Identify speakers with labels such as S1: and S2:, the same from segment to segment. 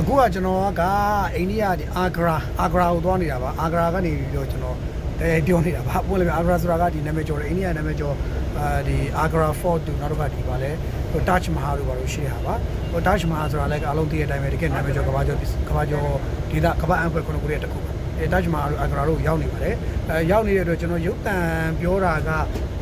S1: အခုကကျွန်တော်ကအိန္ဒိယဒီအာဂရာအာဂရာကိုသွားနေတာပါအာဂရာကနေပြီးတော့ကျွန်တော်အဲပြောနေတာပါပွင့်လည်းအာဂရာဆိုတာကဒီနာမည်ကျော်တယ်အိန္ဒိယနာမည်ကျော်အဲဒီအာဂရာ fort တူနောက်တစ်ခါဒီပါလဲဟို Taj Mahal တို့ပါလို့ရှိရပါဟို Taj Mahal ဆိုတာလည်းအလုံးသိတဲ့အတိုင်းပဲတကယ်နာမည်ကျော်ကဘာကျော်ကဘာကျော်ဒီကကဘာအန်ခွဲခုနခုရဲ့တစ်ခုပါအဲ Taj Mahal တို့အာဂရာတို့ရောက်နေပါတယ်အဲရောက်နေတဲ့အတွက်ကျွန်တော်ရုပ်တံပြောတာက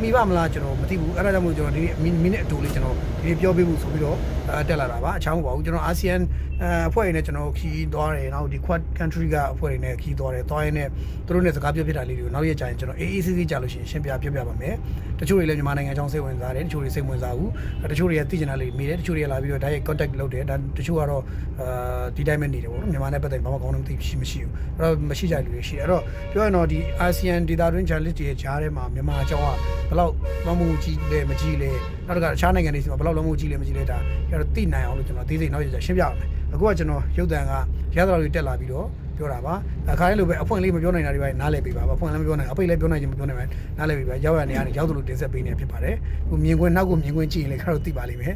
S1: မိဘမလားကျွန်တော်မသိဘူးအဲ့ဒါကြောင့်မို့ကျွန်တော်ဒီမိနစ်အတူလေးကျွန်တော်ဒီပြောပေးဖို့ဆိုပြီးတော့အဲ တက်လာတာပါအချောင်းပါဘူးကျွန်တော်အာဆီယံအဲအဖွဲ့တွေနဲ့ကျွန်တော်ခီးသွားတယ်နောက်ဒီ quad country ကအဖွဲ့တွေနဲ့ခီးသွားတယ်သွားရင်းနဲ့သူတို့နဲ့စကားပြောပြတာလေးတွေကိုနောက်ရက်ကျရင်ကျွန်တော်အေးအေးဆေးဆေးကြာလို့ရှိရင်ရှင်းပြပြောပြပါမယ်တချို့တွေလည်းမြန်မာနိုင်ငံအကြောင်းစိတ်ဝင်စားတယ်တချို့တွေစိတ်ဝင်စားဘူးတချို့တွေကသိချင်တာလေးမေးတယ်တချို့တွေကလာပြီးတော့ direct contact လုပ်တယ်ဒါတချို့ကတော့အာဒီတိုင်းပဲနေတယ်ပေါ့နော်မြန်မာနဲ့ပတ်သက်ဘာမှကောင်းလို့မသိရှိမရှိဘူးအဲ့တော့မရှိကြလူတွေရှိတယ်အဲ့တော့ပြောရရင်တော့ဒီ ASEAN ဒေသတွင်း journalist တွေရဲ့ဂျားထဲမှာမြန်မာအကြောင်းကဘယ်လောက်မမှုကြီးလဲမကြီးလဲနောက်တစ်ခါအခြားနိုင်ငံတွေစီမှာဘယ်လောက်လုံးမှုကြီးလဲမကြီးလဲဒါကျွန်တော်သိနိုင်အောင်လို့ကျွန်တော်သေးစိတ်နောက်ရကြရှင်းပြရမယ်အခုကကျွန်တော်ရုပ်တံကရသလောက်တွေတက်လာပြီးတော့ပြောတာပါအခါလေးလိုပဲအဖွင့်လေးမပြောနိုင်တာတွေပဲနားလည်ပေးပါအဖွင့်လည်းမပြောနိုင်အပိတ်လည်းပြောနိုင်ခြင်းမပြောနိုင်ပါနားလည်ပေးပါရောက်ရနေရတယ်ရောက်သလိုတင်ဆက်ပေးနေဖြစ်ပါတယ်ဟိုမြင်ကွင်းနောက်ကိုမြင်ကွင်းကြည့်ရင်လည်းခါတော့သိပါလိမ့်မယ်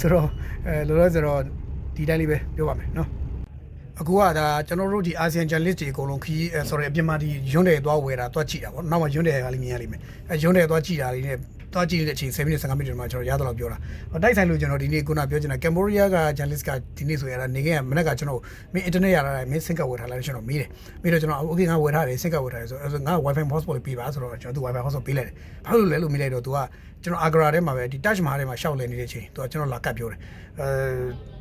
S1: ဆိုတော့အဲလောလောဆယ်တော့ဒီတိုင်းလေးပဲပြောပါမယ်နော်အခုကဒါကျွန်တော်တို့ဒီအာဆီယံ journalist တွေအကုန်လုံးခီးအဲ sorry အပြင်မှာဒီယွန်းတယ်သွားဝယ်တာသွားကြည့်တာပေါ့နောက်မှယွန်းတယ်ကလေးမြင်ရလိမ့်မယ်အဲယွန်းတယ်သွားကြည့်တာလေးနဲ့ သွားကြည့်တဲ့အချိန်10မိနစ်15မိနစ်မှာကျွန်တော်ရတော့ပြောတာဟိုတိုက်ဆိုင်လို့ကျွန်တော်ဒီနေ့ခုနပြောချင်တာကမ်ဘောဒီးယားက journalist ကဒီနေ့ဆိုရတာနေခဲ့ကမနေ့ကကျွန်တော်မင်း internet ရလာတယ်မင်းစင်ကဝယ်ထားလိုက်ကျွန်တော်မေးတယ်မေးတော့ကျွန်တော် okay ငါဝယ်ထားတယ်စင်ကဝယ်ထားတယ်ဆိုတော့ငါ wifi hotspot ပေးပါဆိုတော့ကျွန်တော်သူ wifi hotspot ပေးလိုက်တယ်ဘာလို့လဲလို့မေးလိုက်တော့သူကကျွန်တော် agra ထဲမှာပဲဒီ touch မှာထဲမှာရှောက်လည်နေတဲ့ချိန်သူကကျွန်တော်လာကတ်ပြောတယ်အဲ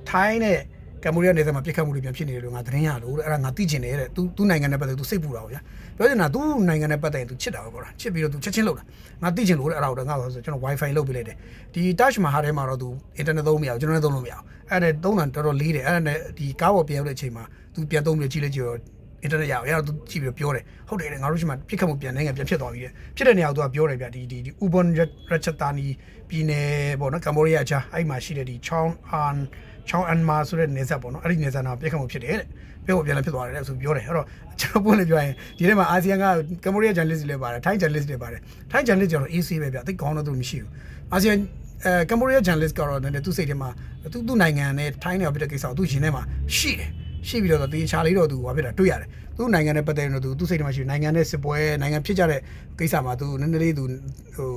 S1: ထိုင်းနဲ့ ကမ္ဘောဒီးယားနယ်စပ်မှာပြစ်ခတ်မှုတွေပြန်ဖြစ်နေတယ်လို့ငါသတင်းရလို့တဲ့အဲ့ဒါငါသိချင်တယ်တဲ့သူသူနိုင်ငံနဲ့ပတ်သက်သူစိတ်ပူတာပေါ့ဗျာပြောချင်တာသူနိုင်ငံနဲ့ပတ်သက်ရင်သူချစ်တာပဲပေါ့လားချစ်ပြီးတော့သူချက်ချင်းလုပ်တာငါသိချင်လို့တဲ့အဲ့ဒါတော့ငါဆိုကျွန်တော် wifi လုပ်ပေးလိုက်တယ်ဒီ touch မှာဟာထဲမှာတော့သူ internet သုံးမရဘူးကျွန်တော်လည်းသုံးလို့မရဘူးအဲ့ဒါသုံးတာတော်တော်လေးတယ်အဲ့ဒါနဲ့ဒီကားပေါ်ပြန်ရောက်တဲ့အချိန်မှာသူပြန်သုံးပြီးကြည့်လိုက်ကြည့်တော့ internet ရအောင်အဲ့ဒါသူကြည့်ပြီးပြောတယ်ဟုတ်တယ်ငါတို့ရှိမှပြစ်ခတ်မှုပြန်နိုင်ငံပြန်ဖြစ်သွားပြီတဲ့ဖြစ်တဲ့နေရာကိုသူကပြောတယ်ဗျဒီဒီဒီ Ubon Ratchathani ပြည်နယ်ပေါ့နော်ကမ္ဘောဒီးယားအချာအဲ့မှာရှိတဲ့ဒီ Chong An ချောင်းအန်မာဆိုတဲ့နေဆက်ပေါ့နော်အဲ့ဒီနေဆက်နာပြစ်ခတ်မှုဖြစ်တယ်တဲ့ပြောကိုပြန်လည်းဖြစ်သွားတယ်တဲ့ဆိုပြောတယ်အဲ့တော့ကျွန်တော်ပွင့်လေပြောရင်ဒီထဲမှာအာဆီယံကကမ္ဘောဒီးယား journalist တွေလည်းပါတယ်ထိုင်း journalist တွေပါတယ်ထိုင်း journalist ကျတော့ AC ပဲဗျသိကောင်းတော့သူမရှိဘူးအာဆီယံအဲကမ္ဘောဒီးယား journalist ကတော့လည်းသူစိတ်ထဲမှာသူသူ့နိုင်ငံနဲ့ထိုင်းနဲ့ပြတဲ့ကိစ္စကိုသူရှင်ထဲမှာရှိတယ်ရှိပြီးတော့တေချာလေးတော့သူဘာဖြစ်တာတွေ့ရတယ်သူ့နိုင်ငံနဲ့ပတ်သက်ရင်တော့သူသူ့စိတ်ထဲမှာရှိနိုင်ငံနဲ့စစ်ပွဲနိုင်ငံဖြစ်ကြတဲ့ကိစ္စမှာသူနည်းနည်းလေးသူဟို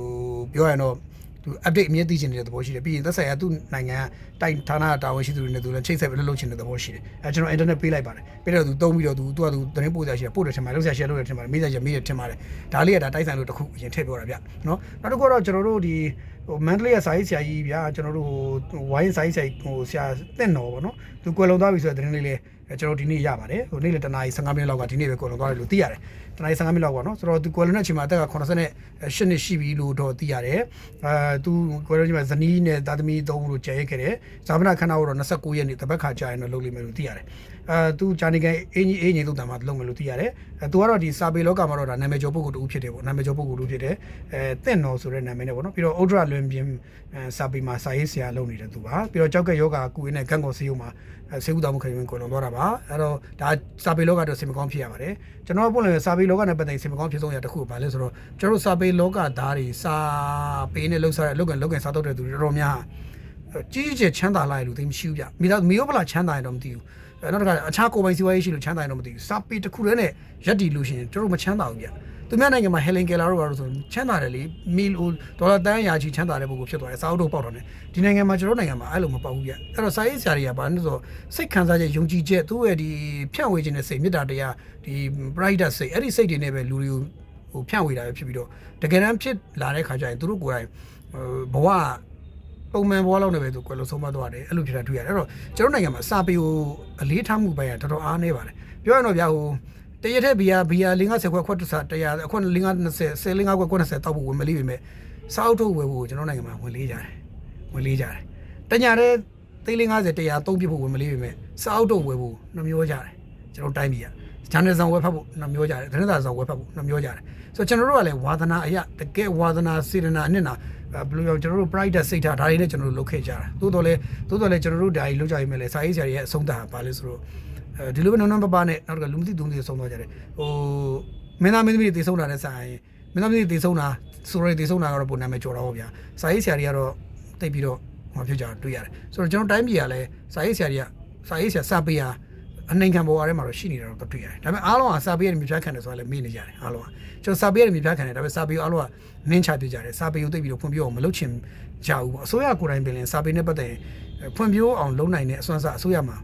S1: ပြောရရင်တော့ သူ update အမြဲသိချင်နေတဲ့သဘောရှိတယ်ပြီးရင်သက်ဆိုင်ရာသူ့နိုင်ငံတိုက်ဌာနတာဝန်ရှိသူတွေနဲ့သူလည်းချိတ်ဆက်ပြီးလှုပ်ချင်တဲ့သဘောရှိတယ်အဲကျွန်တော် internet ပေးလိုက်ပါတယ်ပြီးတော့သူတုံးပြီးတော့သူသူကသူသတင်းပို့ကြရှိတယ်ပို့တယ်ထင်ပါတယ်လှုပ်ရှား share လုပ်တယ်ထင်ပါတယ်မေးကြရမေးတယ်ထင်ပါတယ်ဒါလေးကဒါတိုက်ဆိုင်လို့တခုအရင်ထည့်ပြောတာဗျနော်နောက်တစ်ခုကတော့ကျွန်တော်တို့ဒီဟိုမန္တလေးကစာရေးဆရာကြီးဗျာကျွန်တော်တို့ဟိုဝိုင်းစာရေးဆရာဟိုဆရာတင့်တော်ပေါ့နော်သူကွယ်လွန်သွားပြီဆိုတဲ့သတင်းလေးလေးကျွန်တော်ဒီနေ့ရပါတယ်ဟိုနေ့လေတနားကြီး15မိနစ်လောက်ကဒီနေ့ပဲကွယ်လွန်သွားတယ်လို့သိရတယ်တ နားကြီး15မိနစ်လောက်ပေါ့နော်ဆိုတော့သူကွယ်လွန်တဲ့အချိန်မှာအသက်က88နှစ်ရှိပြီလို့တော့သိရတယ်အဲသူကွယ်လွန်ချိန်မှာဇနီးနဲ့သားသမီးသုံးဦးလို့ကြံရခဲ့တယ်ဇာမနာခန္ဓာကိုတော့29ရက်နေ့တပတ်ခါကြာရင်တော့လုပ်လိမ့်မယ်လို့သိရတယ် အဲသူဂျာနီကန်အင်းကြီးအင်းကြီးသုတ်တံမှာလုပ်မယ်လို့သိရတယ်အဲသူကတော့ဒီစာပေလောကမှာတော့ဒါနာမည်ကျော်ပုဂ္ဂိုလ်တူဖြစ်တယ်ပေါ့နာမည်ကျော်ပုဂ္ဂိုလ်တူဖြစ်တယ်အဲတင့်တော်ဆိုတဲ့နာမည်နဲ့ပေါ့နော်ပြီးတော့ဥဒရလွင်ပြင်းအဲစာပေမှာစာရေးဆရာလုပ်နေတဲ့သူပါပြီးတော့ကြောက်ကယောဂကုရင်းနဲ့ဂန့်ကော်ဆေးရုံမှာဆေးဥတောင်မှုခံယူဝင်ကွယ်လွန်သွားတာပါအဲ့တော့ဒါစာပေလောကတော့စင်မကောင်းဖြစ်ရပါတယ်ကျွန်တော်ပုံလည်းစာပေလောကနဲ့ပတ်သက်စင်မကောင်းဖြစ်ဆုံးရတစ်ခုပါလဲဆိုတော့ကျွန်တော်စာပေလောကသားတွေစာပေနဲ့လှုပ်ရှားတဲ့လုပ်ကန်လုပ်ကန်စားတော့တဲ့သူတွေတော်တော်များကြီးကြီးချမ်းသာလာရလို့သိမရှိဘူးဗျမိသားမီယောပလာချမ်းသာရင်တော့မသိဘူးအဲ နောက်တစ်ခါအခြားကိုယ်ပိုင်စီးပွားရေးရှိလို့ချမ်းသာရင်တော့မသိဘူးစာပေတစ်ခုတည်းနဲ့ရက်တီလို့ရှိရင်ကျွန်တော်မချမ်းသာဘူးဗျသူများနိုင်ငံမှာဟယ်လင်ကယ်လာတို့ဘာလို့ဆိုချမ်းသာတယ်လေမီလဒေါ်လာတန်းရာချီချမ်းသာတဲ့ပုဂ္ဂိုလ်ဖြစ်သွားတယ်စာအုပ်တို့ပေါက်တော့တယ်ဒီနိုင်ငံမှာကျွန်တော်နိုင်ငံမှာအဲ့လိုမပေါက်ဘူးဗျအဲ့တော့စာရေးဆရာတွေကဘာလို့ဆိုစိတ်ခံစားချက်ယုံကြည်ချက်သူ့ရဲ့ဒီဖြန့်ဝေခြင်းတဲ့စိတ်မေတ္တာတရားဒီ brighter စိတ်အဲ့ဒီစိတ်တွေနဲ့ပဲလူတွေကိုဟိုဖြန့်ဝေတာပဲဖြစ်ပြီးတော့တကယ်တမ်းဖြစ်လာတဲ့ခါကျရင်သူတို့ကိုယ်တိုင်ဘဝ ပုံမှန်ဘဝလောက်နဲ့ပဲသူကွယ်လို့ဆုံးမသွားတယ်အဲ့လိုဖြစ်တာတွေ့ရတယ်အဲ့တော့ကျွန်တော်နိုင်ငံမှာစာပေကိုအလေးထားမှုပိုင်းကတော်တော်အားနေပါတယ်ပြောရရင်တော့ဗျာဟိုတရတဲ့ဘီယာဘီယာ50ခွက်ခွက်တစားတရားအခွက်50 10 50ခွက်ခွက်20တောက်ဖို့ဝင်မလေးပြီမဲ့စာအုပ်ထုတ်ဝယ်ဖို့ကျွန်တော်နိုင်ငံမှာဝင်လေးကြတယ်ဝင်လေးကြတယ်တညာတဲ့သိလေး50တရားသုံးပြဖို့ဝင်မလေးပြီမဲ့စာအုပ်ထုတ်ဝယ်ဖို့နှမျိုးကြတယ်ကျွန်တော်တိုင်းပြည်ကဂျန်နယ်ဆောင်ဝယ်ဖတ်ဖို့နှမျိုးကြတယ်ဒနတာဆောင်ဝယ်ဖတ်ဖို့နှမျိုးကြတယ်ဆိုတော့ကျွန်တော်တို့ကလည်းဝါသနာအရာတကယ်ဝါသနာစေတနာအနှစ်နာ ဘယ်လိုပြောကျွန်တော်တို့ pride စိတ်ထားဒါတွေနဲ့ကျွန်တော်တို့လုပ်ခဲ့ကြတာသို့တော်လဲသို့တော်လဲကျွန်တော်တို့ဒါကြီးလုပ်ကြရမယ်လေစာရေးဆရာတွေရဲ့အဆုံးသတ်ပါလဲဆိုတော့အဲဒီလိုပဲနုံနုံပပနဲ့နောက်ကလူမသိသူမသိဆုံးသွားကြတယ်ဟိုမင်းသားမင်းသမီးတွေတည်ဆုံးတာနဲ့ဆိုင်မင်းသားမင်းသမီးတည်ဆုံးတာဆိုရဲတည်ဆုံးတာကတော့ပုံနာမည်ကြော်တော့ဗျာစာရေးဆရာတွေကတော့တိတ်ပြီးတော့ဟောဖြစ်ကြတွေ့ရတယ်ဆိုတော့ကျွန်တော်တိုင်းပြည်ကလည်းစာရေးဆရာတွေကစာရေးဆရာစာပေယာ အနိုင်ခံပေါ်အားထဲမှာတော့ရှိနေတာတော့တွေ့ရတယ်ဒါပေမဲ့အားလုံးကစာပေရဲ့မြေပြခံတယ်ဆိုတာလည်းမေ့နေကြတယ်အားလုံးကကျွန်တော်စာပေရဲ့မြေပြခံတယ်ဒါပေမဲ့စာပေကိုအားလုံးကနင်းချတွေ့ကြတယ်စာပေကိုသိပြီးတော့ဖွံ့ဖြိုးအောင်မလုပ်ချင်ကြဘူးပေါ့အစိုးရကိုယ်တိုင်ပင်လည်းစာပေနဲ့ပတ်သက်ရင်ဖွံ့ဖြိုးအောင်လုပ်နိုင်တဲ့အစွမ်းစားအစိုးရမှာ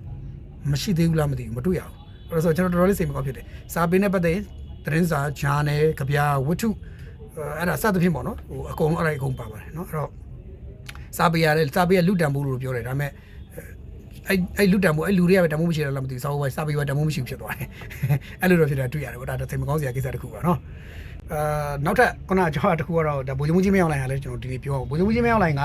S1: မရှိသေးဘူးလားမသိဘူးမတွေ့ရဘူးအဲ့ဒါဆိုကျွန်တော်တော်တော်လေးစိတ်မကောင်းဖြစ်တယ်စာပေနဲ့ပတ်သက်ရင်သတင်းစာဂျာနယ်ကြပြဝတ္ထုအဲ့ဒါစသဖြင့်ပေါ့နော်ဟိုအကုန်လုံးအဲ့ဒါအကုန်ပါပါတယ်နော်အဲ့တော့စာပေရတယ်စာပေရလူတန်ဖို့လို့ပြောတယ်ဒါပေမဲ့ အဲ့အဲ့လူတန်ဖို့အဲ့လူတွေကပဲတန်ဖို့မရှိတယ်လားမသိဘူးစာပေစာပေကတန်ဖို့မရှိဘူးဖြစ်သွားတယ်အဲ့လိုတော့ဖြစ်တာတွေ့ရတယ်ဗောဒါသိမကောင်းစရာကိစ္စတစ်ခုပါနော်အာနောက်ထပ်ခုနကကျွန်တော်တခုကတော့ဒါဗိုလ်ချုပ်ကြီးမင်းအောင်လိုင်ကလည်းကျွန်တော်ဒီနေ့ပြောဗိုလ်ချုပ်ကြီးမင်းအောင်လိုင်က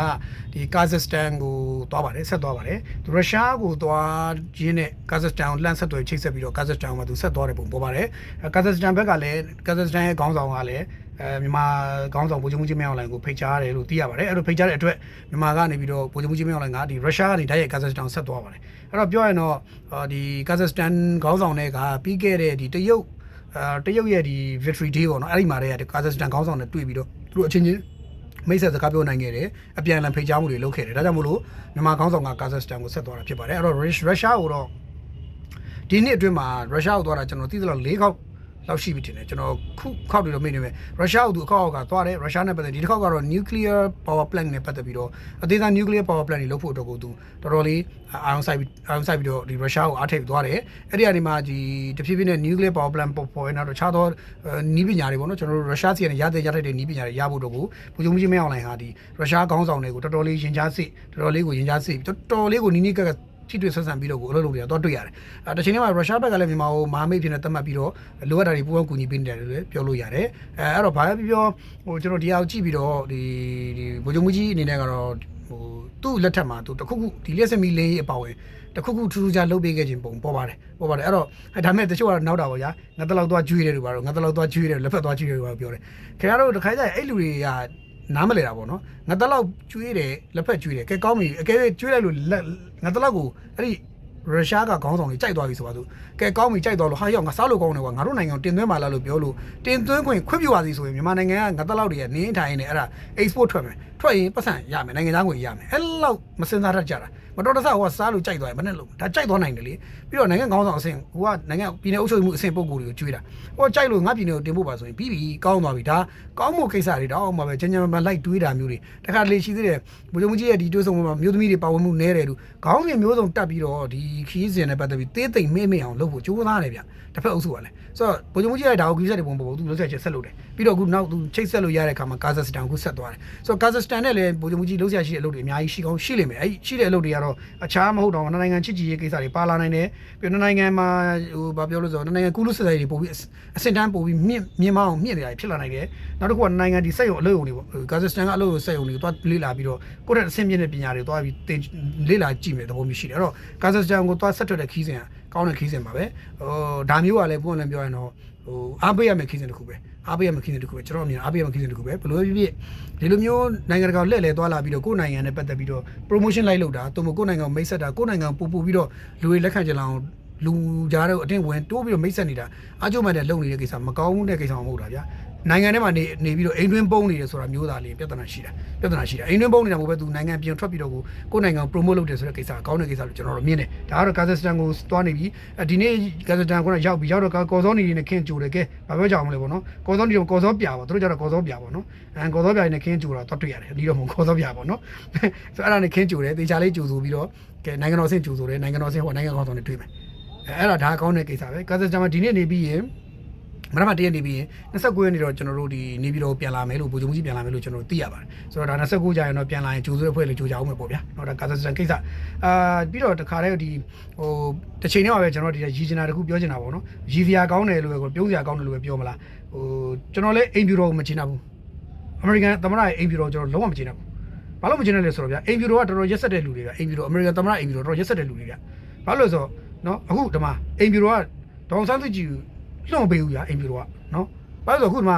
S1: ဒီကာဇက်စတန်ကိုသွားပါတယ်ဆက်သွားပါတယ်သူရုရှားကိုသွားရင်းနဲ့ကာဇက်စတန်ကိုလန့်ဆက်သွယ်ချိတ်ဆက်ပြီးတော့ကာဇက်စတန်မှာသူဆက်သွားတယ်ပုံပေါ်ပါတယ်ကာဇက်စတန်ဘက်ကလည်းကာဇက်စတန်ရဲ့ခေါင်းဆောင်ကလည်း အဲမြန်မာခေါင်းဆောင်ဗိုလ်ချုပ်ကြီးမင်းအောင်လိုင်ကိုဖိတ်ကြားတယ်လို့သိရပါတယ်အဲ့လိုဖိတ်ကြားတဲ့အတွက်မြန်မာကနေပြီးတော့ဗိုလ်ချုပ်ကြီးမင်းအောင်လိုင်ကဒီရုရှားကနေတိုက်ရိုက်ကာဇက်စတန်ဆက်သွားပါတယ်အဲ့တော့ပြောရရင်တော့ဒီကာဇက်စတန်ခေါင်းဆောင်တွေကပြီးခဲ့တဲ့ဒီတရုတ်အာတရုတ်ရဲ့ဒီ victory day ပေါ့နော်အဲ့ဒီမှာတည်းကကာဇက်စတန်ခေါင်းဆောင်နဲ့တွေ့ပြီးတော့သူတို့အချင်းချင်းမိတ်ဆက်စကားပြောနိုင်ခဲ့တယ်အပြန်အလှန်ဖိတ်ကြားမှုတွေလုပ်ခဲ့တယ်ဒါကြောင့်မို့လို့မြန်မာခေါင်းဆောင်ကကာဇက်စတန်ကိုဆက်သွားတာဖြစ်ပါတယ်အဲ့တော့ရုရှားကိုတော့ဒီနှစ်အတွင်းမှာရုရှားကိုသွားတာကျွန်တော်သိသလောက်၄ခေါက် လောက်ရှိပြီထင်တယ်ကျွန်တော်ခုခောက်တွေတော့မေ့နေမယ်ရုရှားကိုသူအခောက်ကသွားတယ်ရုရှားနဲ့ပတ်သက်ဒီတစ်ခေါက်ကတော့ nuclear power plant နဲ့ပတ်သက်ပြီးတော့အသေးစား nuclear power plant တွေလုပ်ဖို့အတွက်ကိုသူတော်တော်လေးအာရုံစိုက်ပြီးအာရုံစိုက်ပြီးတော့ဒီရုရှားကိုအားထိပ်သွားတယ်အဲ့ဒီအနေမှာဒီတဖြည်းဖြည်းနဲ့ nuclear power plant ပေါ်ပေါ်နောက်တော့ခြားသောနီးပညာတွေပေါ့နော်ကျွန်တော်တို့ရုရှားစီကနေရတဲ့ရတဲ့နီးပညာတွေရဖို့တော့ကိုဘုံကြီးမင်းအောင်လိုင်ဟာဒီရုရှားခေါင်းဆောင်တွေကိုတော်တော်လေးရင်ကြားစိတော်တော်လေးကိုရင်ကြားစိတော်တော်လေးကိုနီးနီးကက်က ထိတွေ့ဆက်ဆံပြီးတော့ကိုအလုပ်လုပ်နေတာတော့တွေ့ရတယ်။အဲတစ်ချိန်တည်းမှာရုရှားဘက်ကလည်းမြန်မာကိုမဟာမိတ်ဖြစ်နေသတ်မှတ်ပြီးတော့လိုအပ်တာတွေပူးပေါင်းကူညီပေးနေတယ်လို့လည်းပြောလို့ရတယ်။အဲအဲ့တော့ဘာပဲပြောဟိုကျွန်တော်ဒီအောင်ကြည့်ပြီးတော့ဒီဒီဗိုလ်ချုပ်မူကြီးအနေနဲ့ကတော့ဟိုသူ့လက်ထက်မှာသူတခုခုဒီလက်စမီလေးအပါဝင်တခုခုထူးထူးခြားလုပ်ပေးခဲ့ခြင်းပုံပေါ်ပါတယ်ပေါ်ပါတယ်အဲ့တော့ဒါမဲ့တချို့ကတော့နောက်တာပေါ့ဗျာငါတလောက်သွားကျွေးတယ်လို့ပါတော့ငါတလောက်သွားကျွေးတယ်လက်ဖက်သွားကျွေးတယ်လို့ပါပြောတယ်ခင်ဗျားတို့တခါကျရင်အဲ့လူတွေက နားမလဲတာပေါ့နော်ငါတလောက်ကျွေးတယ်လက်ဖက်ကျွေးတယ်ကဲကောင်းပြီအကဲကျွေးလိုက်လို့ငါတလောက်ကိုအဲ့ဒီရုရှားကခေါင်းဆောင်တွေကြိုက်သွားပြီဆိုပါသူကဲကောင်းပြီကြိုက်သွားလို့ဟာရောက်ငါစားလို့ကောင်းတယ်ကွာငါတို့နိုင်ငံကိုတင်သွင်းပါလားလို့ပြောလို့တင်သွင်းခွင့်ခွင့်ပြုပါစီဆိုရင်မြန်မာနိုင်ငံကငါတလောက်တွေကနင်းထိုင်နေအဲ့ဒါ export ထွက်မယ် ထွက်ရင်ပတ်စံရမယ်နိုင်ငံသားငွေရမယ်အဲ့လောက်မစင်စားတတ်ကြတာမတော်တဆဟိုကစားလို့ကြိုက်သွားရင်မနဲ့လို့ဒါကြိုက်သွားနိုင်တယ်လေပြီးတော့နိုင်ငံခေါင်းဆောင်အဆင့်ဟိုကနိုင်ငံပြည်내အုပ်ချုပ်မှုအဆင့်ပုံကိုယ်တွေကိုကျွေးတာဟိုကကြိုက်လို့ငါပြည်내ကိုတင်ဖို့ပါဆိုရင်ပြီးပြီကောင်းသွားပြီဒါကောင်းမှုကိစ္စတွေတော့အောင်မှာပဲချမ်းချမ်းမလိုက်တွေးတာမျိုးတွေတခါလေရှိသေးတယ်ဘုရားမကြီးရဲ့ဒီတွေးဆုံမှာမျိုးသမီးတွေပါဝင်မှုနဲတယ်လို့ခေါင်းစဉ်မျိုးစုံတက်ပြီးတော့ဒီခီးစဉ်နဲ့ပတ်သက်ပြီးသေးသိမ့်မေ့မေ့အောင်လုပ်ဖို့ကြိုးစားတယ်ဗျတစ်ဖက်အုပ်စုကလည်းဆိုတော့ဘုရားမကြီးရဲ့ဒါကိုခီးဆက်တွေပုံပေါ်သူလုံးဆက်ချက်ဆက်လုပ်တယ်ပြီးတော့အခုနောက်သူချိတ်ဆက်လို့ရတဲ့အခါမှာကာဇက်စတန်ကိုဆက်သွားတယ်ဆိုတော့ကာဇက်စတန်နဲ့လည်းဘုရားမကြီးလုံးဆက်ရှိတဲ့အလုပ်တွေအများကြီးရှိကောင်းရှိလိမ့်မယ်အဲ့ရှိတဲ့အလုပ်တွေကတော့အခြားမဟုတ်တော့နိုင်ငံချစ်ကြည်ရေးကိစ္စတွေပါလာနိုင်တယ်ပြီးတော့နိုင်ငံမှာဟိုဘာပြောလို့ဆိုတော့နိုင်ငံကူးလူစစ်စစ်တွေပို့ပြီးအစင်တန်းပို့ပြီးမြင့်မြင့်မအောင်မြင့်နေတာဖြစ်လာနိုင်တယ်နောက်တစ်ခုကနိုင်ငံဒီစက်ရုံအလုပ်ရုံတွေပေါ့ကာဇက်စတန်ကအလုပ်ရုံစက်ရုံတွေသွားလေ့လာပြီးတော့ကိုယ့်ရဲ့အဆင့်မြင့်တဲ့ပညာတွေသွားပြီးသင်လေ့လာကြည့်မယ်သဘောမျိုးရှိတယ်အဲ့တော့ကာဇက်စတန်ကိုသွားဆက်ထွက်တဲ့ခီးစဉ်က ကောင်းတဲ့ခီးစဉ်ပါပဲဟိုဒါမျိုးကလည်းပုံလည်းပြောရင်တော့ဟိုအားပေးရမယ့်ခီးစဉ်တစ်ခုပဲအားပေးရမယ့်ခီးစဉ်တစ်ခုပဲကျွန်တော်အမြင်အားပေးရမယ့်ခီးစဉ်တစ်ခုပဲဘယ်လိုပဲဖြစ်ဖြစ်ဒီလိုမျိုးနိုင်ငံတကာလှည့်လည်သွားလာပြီးတော့ကိုယ့်နိုင်ငံနဲ့ပတ်သက်ပြီးတော့ promotion လိုက်လုပ်တာတုံ့ကိုယ့်နိုင်ငံကိုမိတ်ဆက်တာကိုယ့်နိုင်ငံကိုပူပူပြီးတော့လူတွေလက်ခံကြလာအောင်လူကြားတော့အတင်းဝင်တိုးပြီးတော့မိတ်ဆက်နေတာအားကျုံမှတဲ့လုံနေတဲ့ကိစ္စမကောင်းဘူးတဲ့ကိစ္စမဟုတ်တာဗျာ နိုင်ငံထဲမှာနေနေပြီးတော့အိမ်တွင်းပုံနေတယ်ဆိုတာမျိုးသားလေးပြဿနာရှိတာပြဿနာရှိတာအိမ်တွင်းပုံနေတာမဟုတ်ပဲသူနိုင်ငံပြင်ထွက်ပြီးတော့ကိုကိုယ့်နိုင်ငံကို promote လုပ်တယ်ဆိုတဲ့ကိစ္စကောင်းတဲ့ကိစ္စလို့ကျွန်တော်တို့မြင်တယ်ဒါကတော့ကာဇက်စတန်ကိုသွားနေပြီဒီနေ့ကာဇက်စတန်ကရောက်ပြီရောက်တော့ကော်စောနီတွေနဲ့ခင်းကြိုတယ်ကဲဘာပြောကြအောင်မလဲပေါ့နော်ကော်စောနီတို့ကော်စောပြပါသူတို့ကြတော့ကော်စောပြပါနော်အဲကော်စောပြနဲ့ခင်းကြိုတာတော့တွေ့ရတယ်ဒီတော့မကော်စောပြပါနော်ဆိုအဲ့ဒါနဲ့ခင်းကြိုတယ်တေချာလေးကြိုဆိုပြီးတော့ကဲနိုင်ငံတော်ဆင့်ကြိုဆိုတယ်နိုင်ငံတော်ဆင့်ဟိုနိုင်ငံကောင်းဆောင်တွေတွေ့မယ်အဲအဲ့ဒါဒါကောင်းတဲ့ကိစ္စပဲကာဇက်စတန်မှာဒီနေ့နေပြီးရင် မနက်မှတရက်နေပြီးရင်29ရက်နေ့တော့ကျွန်တော်တို့ဒီနေပြည်တော်ပြန်လာမယ်လို့ဗိုလ်ချုပ်မှုကြီးပြန်လာမယ်လို့ကျွန်တော်တို့သိရပါတယ်ဆိုတော့ဒါ29ကြာရင်တော့ပြန်လာရင်ဂျိုးဆွဲဖွဲ့လို့ဂျိုးကြအောင်မယ်ပေါ့ဗျာ။တော့ဒါကာဇက်စတန်ကိစ္စအာပြီးတော့တခါတည်းဒီဟိုတစ်ချိန်တည်းမှာပဲကျွန်တော်ဒီရည်ချင်တာတခုပြောချင်တာပေါ့နော်။ရည်စရာကောင်းတယ်လို့ပဲပြုံးစရာကောင်းတယ်လို့ပဲပြောမလား။ဟိုကျွန်တော်လည်းအိမ်ပြူတော်ကိုမချင်တာဘူး။အမေရိကန်သမ္မတရဲ့အိမ်ပြူတော်ကျွန်တော်လုံးဝမချင်တာဘူး။ဘာလို့မချင်တယ်လဲဆိုတော့ဗျာအိမ်ပြူတော်ကတော်တော်ရက်ဆက်တဲ့လူတွေကအိမ်ပြူတော်အမေရိကန်သမ္မတအိမ်ပြူတော်တော်ရက်ဆက်တဲ့လူတွေကဘာလို့လဲဆိုတော့နော်အခုဒီမှာအိမ်ပြူတော်ကဒေါန်ဆန်းစုကြည် လွှတ်မပေးဘူးဗျာအိမ်ပြူတော်ကเนาะဘာလို့လဲဆိုတော့အခုဒီမှာ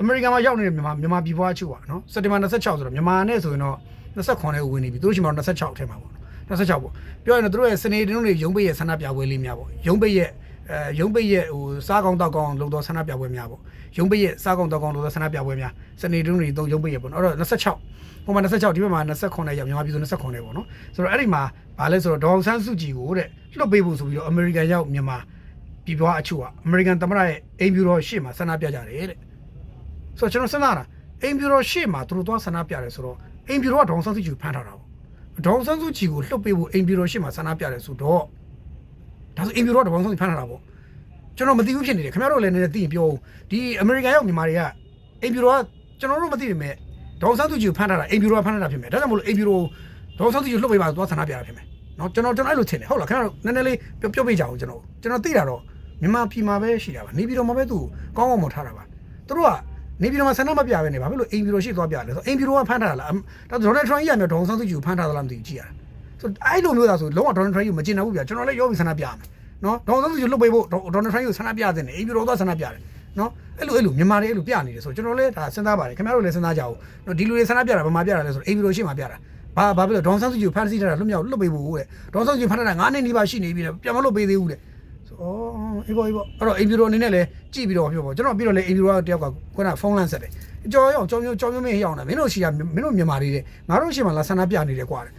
S1: အမေရိကန်မှာရောက်နေတဲ့မြန်မာမြန်မာပြည်ပွားအချို့ပါเนาะစက်တင်ဘာ26ဆိုတော့မြန်မာနဲ့ဆိုရင်တော့29နဲ့ဝင်နေပြီသူတို့ရှိမှတော့26ထဲမှာပေါ့26ပေါ့ပြောရင်တော့သူတို့ရဲ့စနေတင်းတွေရုံးပိတ်ရဲ့ဆန္ဒပြပွဲလေးများပေါ့ရုံးပိတ်ရဲ့ အဲရုံးပိတ်ရဲ့ဟိုစားကောင်းတောက်ကောင်းလုံတော်ဆန္ဒပြပွဲများပေါ့ရုံးပိတ်ရဲ့စားကောင်းတောက်ကောင်းလုံတော်ဆန္ဒပြပွဲများစနေတုန်းတွေတော့ရုံးပိတ်ရဲ့ပေါ့နော်အဲ့တော့26ဟိုမှာ26ဒီဘက်မှာ29ရောက်မြန်မာပြည်ဆို29ပေါ့နော်ဆိုတော့အဲ့ဒီမှာဗာလဲဆိုတော့ဒေါအောင်ဆန်းစုကြည်ကိုတဲ့လွတ်ပေးဖို့ဆိုပြီးတော့အမေရိကန်ရောက်မြန်မာ ပြည်ပွားအချို့ကအမေရိကန်သမ္မတရဲ့အိမ်ဖြူတော်ရှေ့မှာဆန္ဒပြကြတယ်တဲ့ဆိုတော့ကျွန်တော်စဉ်းစားတာအိမ်ပြူတော်ရှေ့မှာသူတို့သွားဆန္ဒပြတယ်ဆိုတော့အိမ်ပြူတော်ကဒေါအောင်ဆန်းစုကြည်ကိုဖမ်းထားတာပေါ့ဒေါအောင်ဆန်းစုကြည်ကိုလှုပ်ပေးဖို့အိမ်ပြူတော်ရှေ့မှာဆန္ဒပြတယ်ဆိုတော့ဒါဆိုအိမ်ပြူတော်ကဒေါအောင်ဆန်းစုကြည်ဖမ်းထားတာပေါ့ကျွန်တော်မသိဘူးဖြစ်နေတယ်ခင်ဗျားတို့လည်းနည်းနည်းသိရင်ပြောဦးဒီအမေရိကန်ရောက်မြန်မာတွေကအိမ်ပြူတော်ကကျွန်တော်တို့မသိပေမဲ့ဒေါအောင်ဆန်းစုကြည်ကိုဖမ်းထားတာအိမ်ပြူတော်ကဖမ်းထားတာဖြစ်မယ်ဒါကြောင့်မလို့အိမ်ပြူတော်ဒေါအောင်ဆန်းစုကြည်ကိုလှုပ်ပေးပါသွားဆန္ဒပြတာဖြစ်မယ်နော်ကျွန်တော်ကျွန်တော်အဲ့လိုထင်တယ်ဟုတ်လားခင်ဗျားတို့နည်းနည်းလေးပြောပြောပေးကြအောင်ကျွန်တော်ကျွန်တော်သိတာတော့ မြန်မာပြည်မှာပဲရှိတာပါနေပြည်တော်မှာပဲသူကောင်းကောင်းမထားတာပါသူတို့ကနေပြည်တော်မှာဆန္ဒမပြဘဲနေဘာဖြစ်လို့အိမ်ပြည်တော်ရှိသွားပြလဲဆိုအိမ်ပြည်တော်ကဖမ်းထားတာလားဒါဒေါ်နယ်ထရန့်ကြီးကမြေဒေါအောင်ဆန်းစုကြည်ကိုဖမ်းထားသလားမသိဘူးကြည့်ရတာဆိုအဲ့လိုမျိုးသာဆိုလုံးဝဒေါ်နယ်ထရန့်ကြီးကိုမကျင်တော့ဘူးဗျာကျွန်တော်လည်းရောပြီးဆန္ဒပြမယ်နော်ဒေါအောင်ဆန်းစုကြည်လွတ်ပေးဖို့ဒေါ်နယ်ထရန့်ကြီးကိုဆန္ဒပြတဲ့နေအိမ်ပြည်တော်သွားဆန္ဒပြတယ်နော်အဲ့လိုအဲ့လိုမြန်မာတွေအဲ့လိုပြနေတယ်ဆိုကျွန်တော်လည်းဒါစဉ်းစားပါတယ်ခင်ဗျားတို့လည်းစဉ်းစားကြအောင်နော်ဒီလူတွေဆန္ဒပြတာဘာမှပြတာလဲဆိုအိမ်ပြည်တော်ရှိမှပြတာဘာဘာဖြစ်လို့ဒေါအောင်ဆန်းစုကြည်ကိုဖမ်းဆီးထားတာလွတ်မြောက်လွတ်ပေးဖို့တဲ့ဒေါအောင်ဆန်းစုကြည်ဖမ်းထားတာ9နှစ်နီးပါးရှိနေပြီတဲ့ပြန်မလွတ်ပေးသေးဘူးတဲ့ဆို အော်အေးပေါ့အေးပေါ့အဲ့တော့အိမ်ပြူတော်အနေနဲ့လည်းကြည့်ပြီးတော့ပြောပေါ့ကျွန်တော်ပြီးတော့လေအိမ်ပြူတော်တယောက်ကခုနဖုန်းလန့်ဆက်တယ်ကြော်ရောက်ကြောင်မျိုးကြောင်မျိုးမင်းရောက်နေမင်းတို့ရှိရမင်းတို့မြန်မာတွေတဲ့ငါတို့ရှိမှလာဆန္ဒပြနေတယ်ကွာတဲ့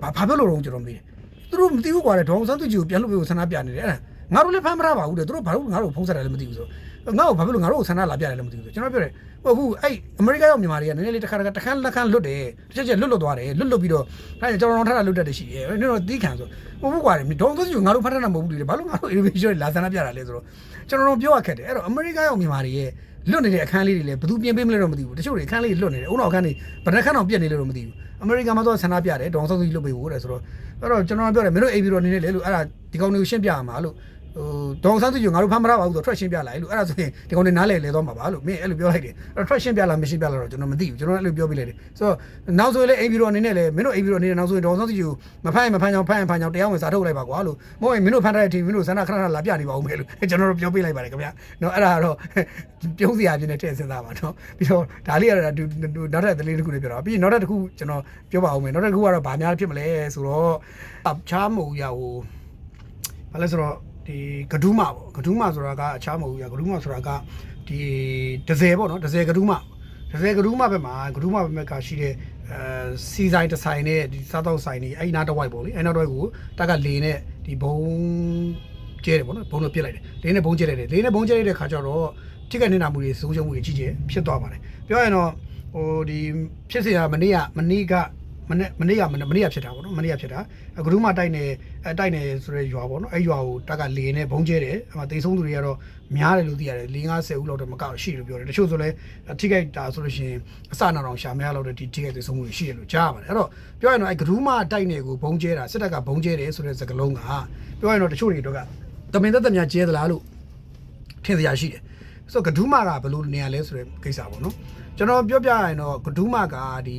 S1: ဘာဘာပြောလို့တော့ကျွန်တော်မေးတယ်သူတို့မသိဘူးကွာတဲ့ဒေါအောင်ဆန်းသူကြီးကိုပြန်လို့ပြောဆန္ဒပြနေတယ်အဲ့ငါတို့လည်းဖမ်းမရပါဘူးတဲ့သူတို့ဘာလို့ငါတို့ဖုန်းဆက်တယ်လည်းမသိဘူးဆိုငါ့ကိုဘာဖြစ်လို့ငါတို့ကိုဆန္ဒလာပြတယ်လည်းမသိဘူးဆိုကျွန်တော်ပြောတယ် ဟုတ်ဘူးအဲ့အမေရိကရောက်မြန်မာတွေကနည်းနည်းလေးတစ်ခါတစ်ခါတခန်းလက်ခန်းလွတ်တယ်တစ်ချက်ချက်လွတ်လွတ်သွားတယ်လွတ်လွတ်ပြီးတော့ဒါကျွန်တော်တို့ထားတာလွတ်တတ်တယ်ရှိတယ်နင်တို့တီးခံဆိုဟုတ်ဘူးကွာဒေါအောင်ဆန်းသူကြီးငါတို့ဖမ်းထားတာမဟုတ်ဘူးလေဘာလို့ငါတို့ innovation လာဆန္ဒပြတာလဲဆိုတော့ကျွန်တော်တို့ပြောရခက်တယ်အဲ့တော့အမေရိကရောက်မြန်မာတွေရဲ့လွတ်နေတဲ့အခန်းလေးတွေလည်းဘယ်သူပြင်ပေးမလဲတော့မသိဘူးတချို့တွေအခန်းလေးလွတ်နေတယ်အုံနောက်အခန်းတွေဘယ်နှခန်းတော့ပြက်နေလဲတော့မသိဘူးအမေရိကန်မှာတော့ဆန္ဒပြတယ်ဒေါအောင်ဆန်းစုကြီးလွတ်ပေးဖို့တဲ့ဆိုတော့အဲ့တော့ကျွန်တော်ပြောတယ်မင်းတို့အိမ်ပြီးတော့နေနေလေလို့အဲ့ဒါဒီကောင်တွေကိုရှင်းပြရမှာလို့ ဟိုဒေါအောင်ဆန်းစုကြီးငါတို့ဖမ်းမရပါဘူးဆိုတော့ထွက်ရှင်းပြလိုက်လို့အဲ့ဒါဆိုရင်ဒီကောင်တွေနားလေလေတော့မှာပါလို့မင်းအဲ့လိုပြောလိုက်တယ်အဲ့တော့ထွက်ရှင်းပြလားမရှင်းပြလားတော့ကျွန်တော်မသိဘူးကျွန်တော်အဲ့လိုပြောပြလိုက်တယ်ဆိုတော့နောက်ဆိုရင်လည်းအိမ်ပြီးတော့အနေနဲ့လေမင်းတို့အိမ်ပြီးတော့အနေနဲ့နောက်ဆိုရင်ဒေါအောင်ဆန်းစုကြီးကိုမဖမ်းရင်မဖမ်းချောင်းဖမ်းရင်ဖမ်းချောင်းတရားဝင်စာထုတ်လိုက်ပါကွာလို့မဟုတ်ရင်မင်းတို့ဖမ်းထားတဲ့အချိန်မင်းတို့ဆန္ဒခဏခဏလာပြနေပါဦးမယ်လို့ကျွန်တော်တို့ပြောပြလိုက်ပါတယ်ခင်ဗျာနော်အဲ့ဒါကတော့ပြုံးစရာပြင်းနေထည့်စဉ်းစားပါနော်ပြီးတော့ဒါလေးကတော့နောက်ထပ်သတင်းတစ်ခုလေးပြောတော့ပြီးရင်နောက်ထပ်တစ်ခုကျွန်တော်ပြောပါဦးမယ်နောက်ထပ်တစ်ခုကတော့ဗာများဖြစ်မလဲဆိုတော့အခြားမဟုတ်ရဟိုဘာလဲဆိုတော့ ဒီဂဒူးမပေါ့ဂဒူးမဆိုတာကအခြားမဟုတ်ဘူးကဂဒူးမဆိုတာကဒီ30ပေါ့နော်30ဂဒူးမ30ဂဒူးမဘက်မှာဂဒူးမဘက်မှာကရှိတဲ့အဲစီဆိုင်တစ်ဆိုင်နဲ့ဒီစားတောက်ဆိုင်นี่အဲ့နားတစ်ဝိုက်ပေါ့လေအဲ့နားတစ်ဝိုက်ကိုတက်ကလေနဲ့ဒီဘုံကျဲတယ်ပေါ့နော်ဘုံတော့ပြစ်လိုက်တယ်လေနဲ့ဘုံကျဲလိုက်တယ်လေနဲ့ဘုံကျဲလိုက်တဲ့ခါကျတော့ထိခိုက်နေတာမှုတွေစိုးရှုံးမှုတွေကြီးကျယ်ဖြစ်သွားပါတယ်ပြောရရင်တော့ဟိုဒီဖြစ်စရာမနေ့ကမနေ့က မနေ့မနေ့ကမနေ့မနေ့ကဖြစ်တာပေါ့နော်မနေ့ကဖြစ်တာဂရုမတိုက်နေအတိုက်နေဆိုတဲ့ရွာပေါ့နော်အဲ့ရွာကိုတက်ကလေနဲ့ဘုံကျဲတယ်အမှတေဆုံးသူတွေကတော့များတယ်လို့သိရတယ်၄50ဦးလောက်တော့မကတော့ရှိလို့ပြောတယ်တချို့ဆိုလဲထိခိုက်တာဆိုလို့ရှိရင်အစနာတော်ရှာမရလောက်တဲ့ဒီထိခိုက်တေဆုံးမှုတွေရှိတယ်လို့ကြားရပါတယ်အဲ့တော့ပြောရရင်တော့အဲ့ဂရုမတိုက်နေကိုဘုံကျဲတာစစ်တပ်ကဘုံကျဲတယ်ဆိုတဲ့စကားလုံးကပြောရရင်တော့တချို့တွေတော့ကတမင်သက်သက်များကျဲသလားလို့ထင်စရာရှိတယ်ဆိုတော့ဂဒူးမကဘယ်လိုနေရလဲဆိုတဲ့ကိစ္စပေါ့နော်ကျွန်တော်ပြောပြရရင်တော့ဂဒူးမကဒီ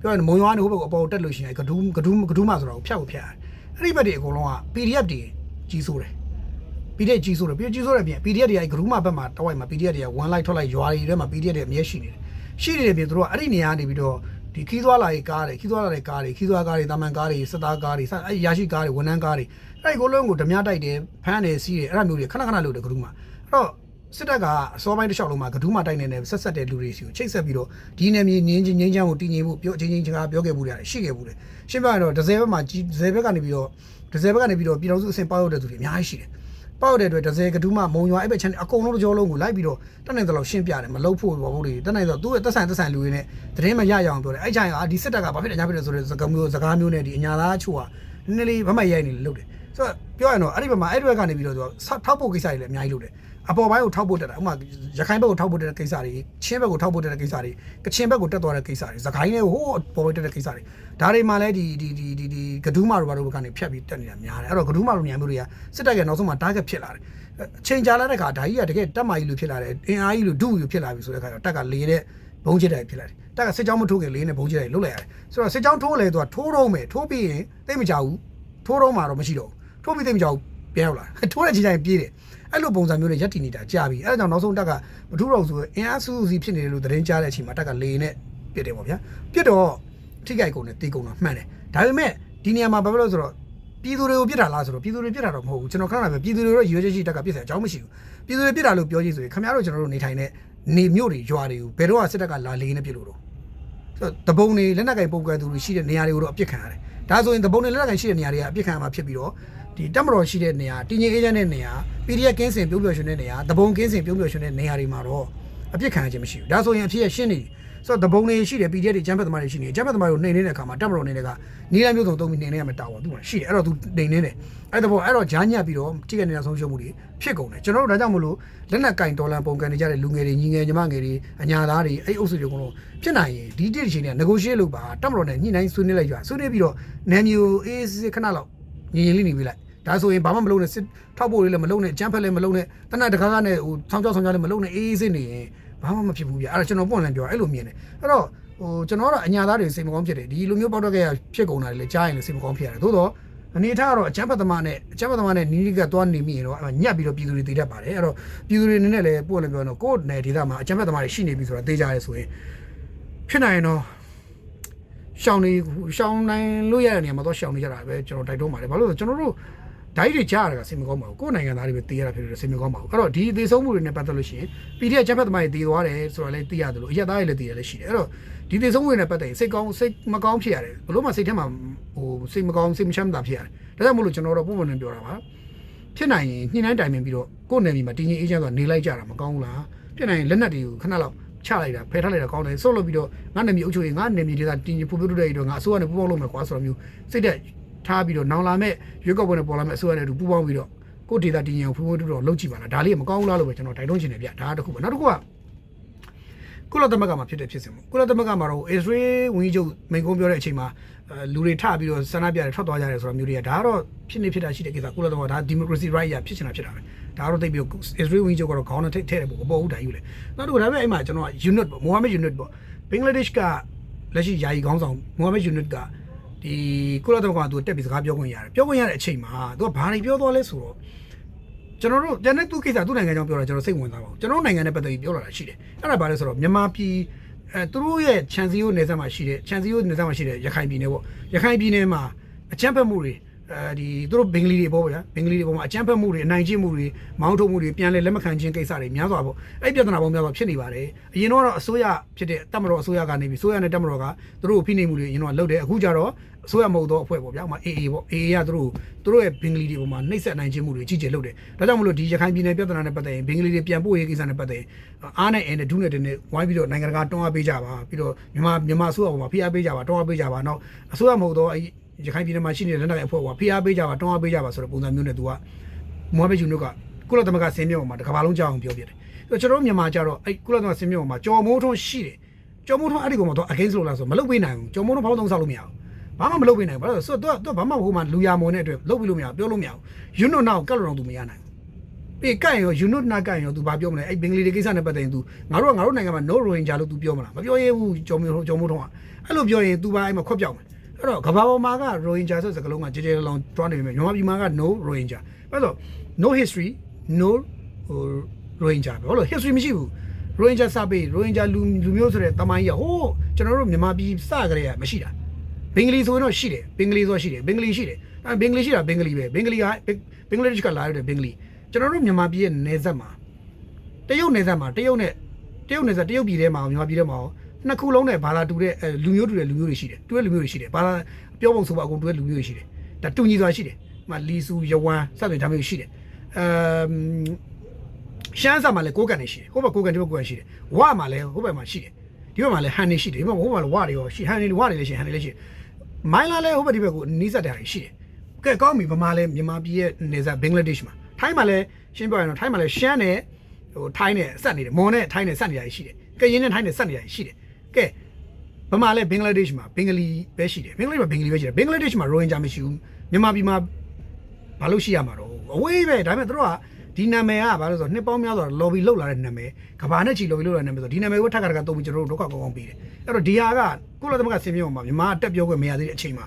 S1: ပြောရင်မုံရွာနေဟိုဘက်ကိုအပေါ်တက်လို့ရှိရင်ဂဒူးဂဒူးဂဒူးမဆိုတာကိုဖြတ်ကိုဖြတ်ရတယ်အဲ့ဒီဘက်တွေအကုန်လုံးက PDF တွေကြီးစိုးတယ် PDF ကြီးစိုးတယ်ပြီးကြီးစိုးတယ်ပြင် PDF တွေကဂရူးမဘက်မှာတဝိုက်မှာ PDF တွေက1 like ထွက်လိုက်ရွာတွေထဲမှာ PDF တွေအမြဲရှိနေတယ်ရှိနေတယ်ပြင်သူတို့ကအဲ့ဒီနေရာနေပြီးတော့ဒီခီးသွားလာရေးကားတွေခီးသွားလာတဲ့ကားတွေခီးသွားကားတွေတာမန်ကားတွေစတားကားတွေစအဲ့ရရှိကားတွေဝန်ထမ်းကားတွေအဲ့ဒီကိုလုံးကိုဓမြတိုက်တယ်ဖမ်းတယ်စီးတယ်အဲ့ဒါမျိုးတွေခဏခဏလုပ်တယ်ဂရူးမအဲ့တော့ စစ်တပ်ကအစောပိုင်းတစ်လျှောက်လုံးမှာဂဒူးမတိုက်နေတဲ့ဆက်ဆက်တဲ့လူတွေစီကိုချိတ်ဆက်ပြီးတော့ဒီနယ်မြေငင်းချင်းငင်းချမ်းကိုတည်ငြိမ်မှုပြောအချင်းချင်းစကားပြောခဲ့မှုတွေရှိခဲ့မှုတွေရှင်းပြရင်တော့ဒဇယ်ဘက်မှာဒဇယ်ဘက်ကနေပြီးတော့ဒဇယ်ဘက်ကနေပြီးတော့ပြည်တော်စုအဆင့်ပေါက်ရတဲ့သူတွေအများကြီးရှိတယ်ပေါက်တဲ့အတွက်ဒဇယ်ကဒူးမမုံရွာအဲ့ဘက်ချမ်းအကုန်လုံးတစ်ကြောလုံးကိုလိုက်ပြီးတော့တက်နိုင်တဲ့လောက်ရှင်းပြတယ်မလုပ်ဖို့ဘောဘူးတွေတက်နိုင်တော့သူ့ရဲ့တက်ဆိုင်တက်ဆိုင်လူတွေနဲ့တရင်မရရအောင်ပြောတယ်အဲ့ချိုင်ကဒီစစ်တပ်ကဘာဖြစ်တယ်ညာဖြစ်တယ်ဆိုတဲ့စကားမျိုးစကားမျိုးနဲ့ဒီအညာသားချို့ကနည်းနည်းလေးဗမရိုက်နေလို့လုပ်တယ်ဆိုတော့ပြောရရင်တော့အဲ့ဒီဘက်မှာအဲ့ဒီဘက်ကနေပြီးတော့သူကထောက်ဖို့ကိစ္စတွေလည်းအများကြီးလုပ်တယ် အပေါ်ပိုင်းကိုထောက်ဖို့တက်တာဥပမာရခိုင်ဘက်ကိုထောက်ဖို့တက်တဲ့ကိစ္စတွေချင်းဘက်ကိုထောက်ဖို့တက်တဲ့ကိစ္စတွေကချင်ဘက်ကိုတက်သွားတဲ့ကိစ္စတွေစကိုင်းနဲ့ဟိုးပေါ်ပေါ်တက်တဲ့ကိစ္စတွေဒါတွေမှလည်းဒီဒီဒီဒီဒီဂဒူးမာတို့ဘာတို့ကနေဖြတ်ပြီးတက်နေတာများတယ်အဲ့တော့ဂဒူးမာတို့ညံမျိုးတွေကစစ်တပ်ကနောက်ဆုံးမှာ target ဖြစ်လာတယ်အချိန်ကြာလာတဲ့ခါဒါကြီးကတကယ်တက်မာကြီးလို့ဖြစ်လာတယ်အင်အားကြီးလို့ဒုလို့ဖြစ်လာပြီဆိုတဲ့ခါကျတော့တက်ကလေတဲ့ဘုံကျစ်တယ်ဖြစ်လာတယ်တက်ကစစ်ကြောင်းမထိုးခင်လေးနဲ့ဘုံကျစ်တယ်လုတ်လိုက်ရတယ်ဆိုတော့စစ်ကြောင်းထိုးလေသူကထိုးတော့မယ်ထိုးပြီးရင်တိတ်မကြဘူးထိုးတော့မှတော့မရှိတော့ဘူးထိုးပြီးတိတ်မကြဘူးပြန်ရောက်လာထိုးတဲ့ချိန်တိုင်းပြေးတယ် အဲ့လိုပုံစံမျိုးနဲ့ရက်တည်နေတာကြာပြီအဲ့ဒါကြောင့်နောက်ဆုံးတက်ကမထူးတော့ဆိုအင်အားစုစုစီဖြစ်နေတယ်လို့သတင်းကြားတဲ့အချိန်မှာတက်ကလေနဲ့ပြစ်တယ်ပေါ့ဗျာပြစ်တော့ထိကြိုက်ကုန်နဲ့တီးကုန်တော့မှန်တယ်ဒါပေမဲ့ဒီနေရာမှာဘာဖြစ်လို့ဆိုတော့ပြည်သူတွေကိုပြစ်တာလားဆိုတော့ပြည်သူတွေပြစ်တာတော့မဟုတ်ဘူးကျွန်တော်ခဏခဏပဲပြည်သူတွေတော့ရွေးချယ်ရှိတက်ကပြစ်တယ်အကြောင်းမရှိဘူးပြည်သူတွေပြစ်တာလို့ပြောကြည့်ဆိုရင်ခင်ဗျားတို့ကျွန်တော်တို့နေထိုင်တဲ့နေမြို့တွေရွာတွေကိုဘယ်တော့မှစစ်တပ်ကလာလေးနေပြစ်လို့တော့ဆိုတော့တပုံတွေလက်နက်ကင်ပုံကွယ်သူတွေရှိတဲ့နေရာတွေကိုတော့အပြစ်ခံရတယ်။ဒါဆိုရင်တပုံတွေလက်နက်ကင်ရှိတဲ့နေရာတွေကအပြစ်ခံရမှာဖြစ်ပြီးတော့ ဒီတက်မတော်ရှိတဲ့နေရာတင်းကြီးအေဂျင့်တဲ့နေရာ PDF ကင်းစင်ပြုံးပျော်ရွှင်တဲ့နေရာတပုံကင်းစင်ပြုံးပျော်ရွှင်တဲ့နေရာတွေမှာတော့အပြစ်ခံရခြင်းမရှိဘူး။ဒါဆိုရင်အဖြစ်ရရှင်းနေပြီ။ဆိုတော့တပုံတွေရှိတယ် PDF တွေကျမ်းဖက်သမားတွေရှိနေတယ်။ကျမ်းဖက်သမားတွေကိုနှိမ်နေတဲ့အခါမှာတက်မတော်နေတဲ့ကနီးလမ်းမျိုးစုံသုံးပြီးနှိမ်နေရမှာတာဝန်သူ့မှာရှိတယ်။အဲ့တော့သူနှိမ်နေတယ်။အဲ့တော့အဲ့တော့ဂျားညက်ပြီးတော့ကြည့်ရနေတာဆုံးရှုံးမှုတွေဖြစ်ကုန်တယ်။ကျွန်တော်တို့ဒါကြောင့်မလို့လက်နက်ကင်ဒေါ်လာပုံကန်နေကြတဲ့လူငယ်တွေညီငယ်ညီမငယ်တွေအညာသားတွေအဲ့အုပ်စုတွေကတော့ဖြစ်နိုင်ရင်ဒီတစ်ချိန်က negotiate လုပ်ပါတက်မတော်နဲ့ညှိနှိုင်းဆွေးနွေးလိုက်ကြဆွေးနွေးပြီးတော့နာမည်ကိုအေးစစ်ခဏလောက်ညီညီလေးနေပြီးလိုက် ဒါဆိုရင်ဘာမှမလုပ်နဲ့စစ်ထောက်ဖို့လေးလည်းမလုပ်နဲ့အကြမ်းဖက်လည်းမလုပ်နဲ့တနက်တကားကားနဲ့ဟိုဆောင်းကြောက်ဆောင်းကြောက်လည်းမလုပ်နဲ့အေးအေးစစ်နေရင်ဘာမှမဖြစ်ဘူးပြအဲ့တော့ကျွန်တော်ပွင့်လန်းပြောအဲ့လိုမြင်တယ်အဲ့တော့ဟိုကျွန်တော်ကတော့အညာသားတွေစိတ်မကောင်းဖြစ်တယ်ဒီလိုမျိုးပေါက်တော့ခဲ့ရဖြစ်ကုန်တာတွေလည်းကြားရင်လည်းစိတ်မကောင်းဖြစ်ရတယ်သို့တော့အနေထားကတော့အချမ်းဖတ်သမားနဲ့အချမ်းဖတ်သမားနဲ့နီးနီးကသွားနေမိရင်တော့အဲ့မှာညက်ပြီးတော့ပြည်သူတွေတည်တတ်ပါတယ်အဲ့တော့ပြည်သူတွေအနေနဲ့လည်းပို့လည်းပြောတော့ကိုယ့်နယ်ဒေသမှာအချမ်းဖတ်သမားတွေရှိနေပြီဆိုတာသိကြရဲဆိုရင်ဖြစ်နိုင်ရင်တော့ရှောင်းနေရှောင်းနိုင်လို့ရတဲ့နေရာမှာတော့ရှောင်းနေကြတာပဲကျွန်တော်တိုက်တွန်းပါတယ်ဘာလို့လဲဆိုတော့ကျွန်တော်တို့ ဓာတ်တွေကြားရတာကစိတ်မကောင်းပါဘူးကိုယ့်နိုင်ငံသားတွေပဲသိရတာဖြစ်လို့စိတ်မကောင်းပါဘူးအဲ့တော့ဒီအသေးဆုံးမှုတွေနဲ့ပတ်သက်လို့ရှိရင် PDF ချက်ဖက်သမားတွေတည်သွားတယ်ဆိုတာလည်းသိရတယ်လို့အရက်သားတွေလည်းသိရလည်းရှိတယ်အဲ့တော့ဒီသေဆုံးမှုတွေနဲ့ပတ်သက်ရင်စိတ်ကောင်းစိတ်မကောင်းဖြစ်ရတယ်ဘလို့မှစိတ်ထဲမှာဟိုစိတ်မကောင်းစိတ်မချမ်းသာဖြစ်ရတယ်ဒါကြောင့်မို့လို့ကျွန်တော်တို့ပုံမှန်နဲ့ပြောတာပါဖြစ်နိုင်ရင်ညှိနှိုင်းတိုင်ပင်ပြီးတော့ကိုယ့်နယ်မြေမှာတင်းချင်းအေးချမ်းစွာနေလိုက်ကြတာမကောင်းဘူးလားဖြစ်နိုင်ရင်လက်နက်တွေကိုခဏလောက်ချလိုက်တာဖယ်ထားလိုက်တာကောင်းတယ်ဆုတ်လို့ပြီးတော့ငါနယ်မြေအုပ်ချုပ်ရေးငါနယ်မြေဒေသတင်းချင်းဖူးဖူးတူတဲ့အတွက်ငါအစိုးရနဲ့ပူးပေါင်းလုပ်မယ်ကွာဆိုတော့မျိုးစိတ်သက် ထားပြီးတော့နောင်လာမဲ့ရွေးကောက်ပွဲနဲ့ပေါ်လာမဲ့အစိုးရနဲ့အတူပူးပေါင်းပြီးတော့ကိုယ့်ဒေသတင်းချင်းဖူးဖူးတူတော့လုပ်ကြည့်ပါလားဒါလေးကမကောင်းဘူးလားလို့ပဲကျွန်တော်တိုက်တွန်းချင်တယ်ဗျဒါတစ်ခုပဲနောက်တစ်ခုကကုလသမဂ္ဂမှာဖြစ်တဲ့ဖြစ်စဉ်ပေါ့ကုလသမဂ္ဂမှာတော့အစ္စရေးဝန်ကြီးချုပ်မိန့်ခွန်းပြောတဲ့အချိန်မှာအဲလူတွေထပြီးတော့ဆန္ဒပြတယ်ထွက်သွားကြတယ်ဆိုတော့မျိုးတွေကဒါကတော့ဖြစ်နေဖြစ်တာရှိတဲ့ကိစ္စကုလသမဂ္ဂဒါ democracy right ရဖြစ်ချင်တာဖြစ်တာပဲဒါကတော့တိတ်ပြီးတော့အစ္စရေးဝန်ကြီးချုပ်ကတော့ခေါင်းနဲ့ထိထဲ့တယ်ပေါ့မပေါ်ဘူးတိုင်ယူလေနောက်တစ်ခုဒါပေမဲ့အဲ့မှာကျွန်တော်က unit ပေါ့မိုဟာမက် unit ပေါ့ဘင်္ဂလားဒေ့ရှ်ကလက်ရှိယာယီခေါင်းဆောင်မိုဟာမက် unit က ဒီကုလသမဂ္ဂကသူတက်ပြီးစကားပြောခွင့်ရတယ်ပြောခွင့်ရတဲ့အချိန်မှာသူကဘာတွေပြောသွားလဲဆိုတော့ကျွန်တော်တို့ကျန်တဲ့သူကိစ္စသူ့နိုင်ငံကြောင့်ပြောတာကျွန်တော်စိတ်ဝင်စားပါဘူးကျွန်တော်တို့နိုင်ငံနဲ့ပတ်သက်ပြီးပြောလာတာရှိတယ်အဲ့ဒါဘာလဲဆိုတော့မြန်မာပြည်အဲသူတို့ရဲ့ခြံစည်းရိုးနယ်စပ်မှာရှိတဲ့ခြံစည်းရိုးနယ်စပ်မှာရှိတဲ့ရခိုင်ပြည်နယ်ပေါ့ရခိုင်ပြည်နယ်မှာအကြမ်းဖက်မှုတွေ အဲဒီသူတို့ဘင်္ဂလီတွေပေါ့ဗျာဘင်္ဂလီတွေပေါ်မှာအကြမ်းဖက်မှုတွေအနိုင်ကျင့်မှုတွေမောင်းထုတ်မှုတွေပြန်လဲလက်မခံခြင်းကိစ္စတွေများစွာပေါ့အဲ့ပြဿနာပေါင်းများစွာဖြစ်နေပါတယ်အရင်တော့အစိုးရဖြစ်တဲ့တပ်မတော်အစိုးရကနေပြီးအစိုးရနဲ့တပ်မတော်ကသူတို့ကိုဖိနှိပ်မှုတွေအရင်တော့လုပ်တယ်အခုကျတော့အစိုးရမဟုတ်တော့အဖွဲ့ပေါ့ဗျာဥပမာ AA ပေါ့ AA ကသူတို့သူတို့ရဲ့ဘင်္ဂလီတွေပေါ်မှာနှိပ်စက်နိုင်ခြင်းမှုတွေကြီးကျယ်လုပ်တယ်ဒါကြောင့်မလို့ဒီရခိုင်ပြည်နယ်ပြဿနာနဲ့ပတ်သက်ရင်ဘင်္ဂလီတွေပြန်ပို့ရေးကိစ္စနဲ့ပတ်သက်ရင်အားနဲ့အင်းနဲ့ဒုနဲ့တင်းနဲ့ဝိုင်းပြီးတော့နိုင်ငံတကာတွန်းအားပေးကြပါပြီးတော့မြန်မာမြန်မာအစိုးရပေါ်မှာဖိအားပေးကြပါတွန်းအားပေးကြပါနောက်အစိုးရမဟုတ်တော့အဲ ရခိုင်ပြည်နယ်မှာရှိနေတဲ့လက်နက်ကိုင်အဖွဲ့ကဖိအားပေးကြပါတွန်းအားပေးကြပါဆိုတဲ့ပုံစံမျိုးနဲ့သူကမော်ဘက်ယူနုကကုလသမဂ္ဂဆင်းမြပေါ်မှာတစ်ကမ္ဘာလုံးကြောက်အောင်ပြောပြတယ်ဆိုတော့ကျွန်တော်တို့မြန်မာကြတော့အဲကုလသမဂ္ဂဆင်းမြပေါ်မှာကြော်မိုးထွန်းရှိတယ်ကြော်မိုးထွန်းအဲ့ဒီကောင်မှာတော့ against လို့လားဆိုမလုပ်ပေးနိုင်ဘူးကြော်မိုးထွန်းဖောင်းသုံးဆောက်လို့မရဘူး ဘာမှမလုပ်ပေးနိုင်ဘူးဘာလို့လဲဆိုတော့ तू ဘာမှဟိုမှာလူရမုံတဲ့အတွက်လုပ်ပြီးလို့မရဘူးပြောလို့မရဘူး unit နောက်ကတ်လို့တော့ तू မရနိုင်ဘူးပြီးကန့်ရော unit နာကန့်ရော तू ဘာပြောမလဲအဲ့ဘင်္ဂလီတွေကိစ္စနဲ့ပတ်သက်ရင် तू ငါတို့ကငါတို့နိုင်ငံမှာ no ranger လို့ तू ပြောမလားမပြောရဘူးကြော်မျိုးကြော်မိုးထုံးကအဲ့လိုပြောရင် तू ဘာအဲ့မှာခွက်ပြောက်မယ် အဲ့တော့ကဘာပေါ်မှာက ranger ဆိုစကားလုံးကကြဲကြဲလောင်တွားနေပြီမြန်မာပြည်မှာက no ranger အဲ့တော့ no history no ဟို ranger ပဲဟုတ်လို့ history မရှိဘူး ranger စပေး ranger လူလူမျိုးဆိုတဲ့တမိုင်းရဟိုးကျွန်တော်တို့မြန်မာပြည်စကြတဲ့ကမရှိတာဘင်္ဂလီဆိုရင်တော့ရှိတယ်ဘင်္ဂလီဆိုရှိတယ်ဘင်္ဂလီရှိတယ်အဲဘင်္ဂလီရှိတာဘင်္ဂလီပဲဘင်္ဂလီကဘင်္ဂလားဒေ့ရှ်ကလာရတဲ့ဘင်္ဂလီကျွန်တော်တို့မြန်မာပြည်ရဲ့နယ်စပ်မှာတရုတ်နယ်စပ်မှာတရုတ်နဲ့တရုတ်နယ်စပ်တရုတ်ပြည်ထဲမှာမြန်မာပြည်ထဲမှာ နှစ်ခုလုံးနဲ့ဘာသာတူတဲ့အဲလူမျိုးတူတဲ့လူမျိုးတွေရှိတယ်တူတဲ့လူမျိုးတွေရှိတယ်ဘာသာပြောပုံဆိုပါအကုန်တူတဲ့လူမျိုးတွေရှိတယ်ဒါတူညီစွာရှိတယ်ဟိုမှာလီဆူယဝမ်စသဖြင့်ဒါမျိုးရှိတယ်အမ်ရှမ်းစာမှာလည်းကိုးကန်နေရှိတယ်ဟိုဘက်ကိုးကန်ဒီဘက်ကိုးကန်ရှိတယ်ဝါမှာလည်းဟိုဘက်မှာရှိတယ်ဒီဘက်မှာလည်းဟန်နေရှိတယ်ဒီဘက်ဟိုဘက်မှာလည်းဝါတွေရောရှိဟန်နေဝါတွေလည်းရှိဟန်နေလည်းရှိတယ်မိုင်းလာလဲဟိုဘက်ဒီဘက်ကိုနီးစပ်တာရှိတယ်။ကဲကောင်းပြီဗမာလဲမြန်မာပြည်ရဲ့နေစားဘင်္ဂလားဒေ့ရှ်မှာထိုင်းမှာလဲရှင်းပြရရင်တော့ထိုင်းမှာလဲရှမ်းနဲ့ဟိုထိုင်းနဲ့ဆက်နေတယ်မွန်နဲ့ထိုင်းနဲ့ဆက်နေတာရှိတယ်။ကရင်နဲ့ထိုင်းနဲ့ဆက်နေတာရှိတယ်။ ကဲဗမာလဲဘင်္ဂလားဒေ့ရှ်မှာဘင်္ဂလီပဲရှိတယ်။ဘင်္ဂလားမှာဘင်္ဂလီပဲရှိတယ်။ဘင်္ဂလားဒေ့ရှ်မှာရိုဟင်ဂျာမရှိဘူး။မြန်မာပြည်မှာဘာလို့ရှိရမှာတော့အဝေးပဲဒါပေမဲ့တို့ကဒီနာမည်ကဘာလို့ဆိုတော့နှစ်ပေါင်းများစွာ lobby လောက်လာတဲ့နာမည်ကဘာနဲ့ချီ lobby လောက်လာတဲ့နာမည်ဆိုဒီနာမည်ကိုထပ်ခါတခါတုံးပြီးကျွန်တော်တို့ဒုက္ခကောင်းကောင်းပေးတယ်အဲ့တော့ဒီဟာကကုလသမဂ္ဂဆင်းမြောက်မှာမြန်မာအတက်ပြောခွင့်မရသေးတဲ့အချိန်မှာ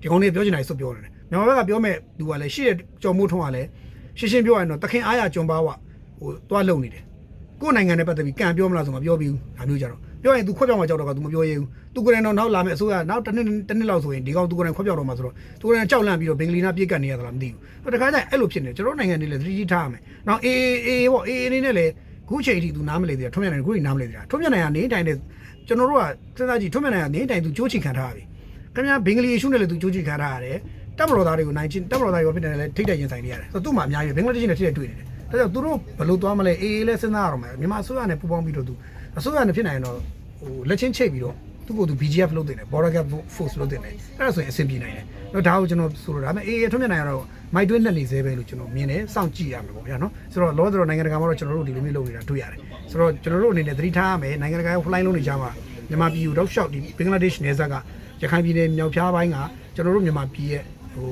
S1: ဒီကောင်လေးပြောချင်တယ်ဆိုပြောနေတယ်မြန်မာဘက်ကပြောမဲ့သူကလည်းရှိတဲ့ကြော်မိုးထုံးကလည်းရှင်းရှင်းပြောရရင်တော့တခင်အားရကြုံပါဝဟိုသွားလုံနေတယ်ကိုယ်နိုင်ငံနဲ့ပတ်သက်ပြီးကံပြောမလားဆိုမပြောပြီးဘူးဒါမျိုးကြတော့ ပြောရင် तू ခွက်ပြောက်မှာကြောက်တော့က तू မပြောရဘူး तू ကိုယ်တိုင်တော့နောက်လာမယ်အစိုးရနောက်တစ်နှစ်တစ်နှစ်လောက်ဆိုရင်ဒီကောင် तू ကိုယ်တိုင်ခွက်ပြောက်တော့မှာဆိုတော့ तू ကိုယ်တိုင်ကြောက်လန့်ပြီးတော့ဘင်္ဂလီနာပြေးကတ်နေရသလားမသိဘူးတခါကျရင်အဲ့လိုဖြစ်နေကျွန်တော်နိုင်ငံနေလေသတိကြီးထားရမယ်နောက်အေးအေးပေါ့အေးအနေနဲ့လေခုချိန်အထိ तू နားမလဲသေးတာထွန်းမြတ်နိုင်ခုချိန်နားမလဲသေးတာထွန်းမြတ်နိုင်ကနေတိုင်းတဲ့ကျွန်တော်တို့ကစဉ်းစားကြည့်ထွန်းမြတ်နိုင်ကနေတိုင်း तू ကြိုးချီခံထားရပြီခင်ဗျာဘင်္ဂလီ issue နဲ့လည်း तू ကြိုးချီခံထားရတယ်တပ်မတော်သားတွေကိုနိုင်ချင်းတပ်မတော်သားတွေဖြစ်နေတယ်လေထိတ်တိုက်ရင်ဆိုင်နေရတယ်ဆိုတော့သူ့မှာအများကြီးဘင်္ဂလားဒေ့ရှ်နဲ့ထိတဲ့တွေ့နေတယ်ဒါကြောင့်သူတို့ဘယ်လိုသွားမလဲအေးအေးလဲစဉ်းစားရတော့မယ်မြန်မာအစိုးရနဲ့ပူးပေါင်းပြီးတော့ तू အစိုးရနဲ့ဖြစ်နိုင်ရင်တော့ဟိုလက်ချင်းချိတ်ပြီးတော့သူ့ကိုယ်သူ BGF လုပ်တင်တယ် border gap force လုပ်တင်တယ်အဲ့ဒါဆိုရင်အဆင်ပြေနိုင်တယ်တော့ဒါကိုကျွန်တော်ဆိုလိုတာဒါပေမဲ့အေးအေးထွန်းမြတ်နိုင်ကတော့မိုက်တွင်းနဲ့နေသေးပဲလို့ကျွန်တော်မြင်တယ်စောင့်ကြည့်ရမှာပေါ့ဗျာနော်ဆိုတော့လောဆယ်တော့နိုင်ငံတကာမှာတော့ကျွန်တော်တို့ဒီလိုမျိုးလုပ်နေတာတွေ့ရတယ်ဆိုတော့ကျွန်တော်တို့အနေနဲ့သတိထားရမယ်နိုင်ငံတကာ flying လုပ်နေကြမှာမြန်မာပြည်ကိုတော့ရှောက်ဒီဘင်္ဂလားဒေ့ရှ်နယ်စပ်ကရခိုင်ပြည်နယ်မြောက်ဖျားပိုင်းကကျွန်တော်တို့မြန်မာပြည်ရဲ့ဟို